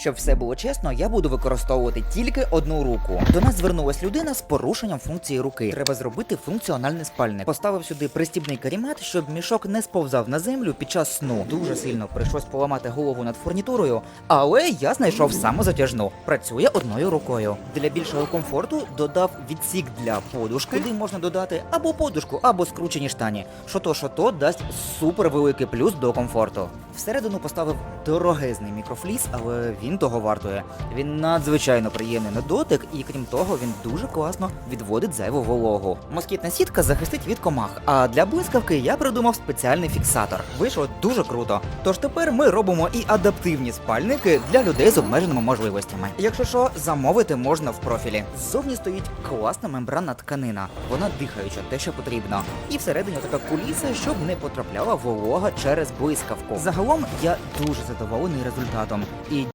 Щоб все було чесно, я буду використовувати тільки одну руку. До нас звернулась людина з порушенням функції руки. Треба зробити функціональний спальник. Поставив сюди пристібний карімат, щоб мішок не сповзав на землю під час сну. Дуже сильно прийшлось поламати голову над фурнітурою, але я знайшов самозатяжну. Працює одною рукою. Для більшого комфорту додав відсік для подушки, куди можна додати або подушку, або скручені штані. Що то, що то дасть супер великий плюс до комфорту. Всередину поставив дорогезний мікрофліс, але він того вартує. Він надзвичайно приємний на дотик, і крім того, він дуже класно відводить зайву вологу. Москітна сітка захистить від комах. А для блискавки я придумав спеціальний фіксатор. Вийшло дуже круто. Тож тепер ми робимо і адаптивні спальники для людей з обмеженими можливостями. Якщо що, замовити можна в профілі. Ззовні стоїть класна мембранна тканина. Вона дихаюча, те, що потрібно. І всередині така куліса, щоб не потрапляла волога через блискавку. Загалом я дуже задоволений результатом. І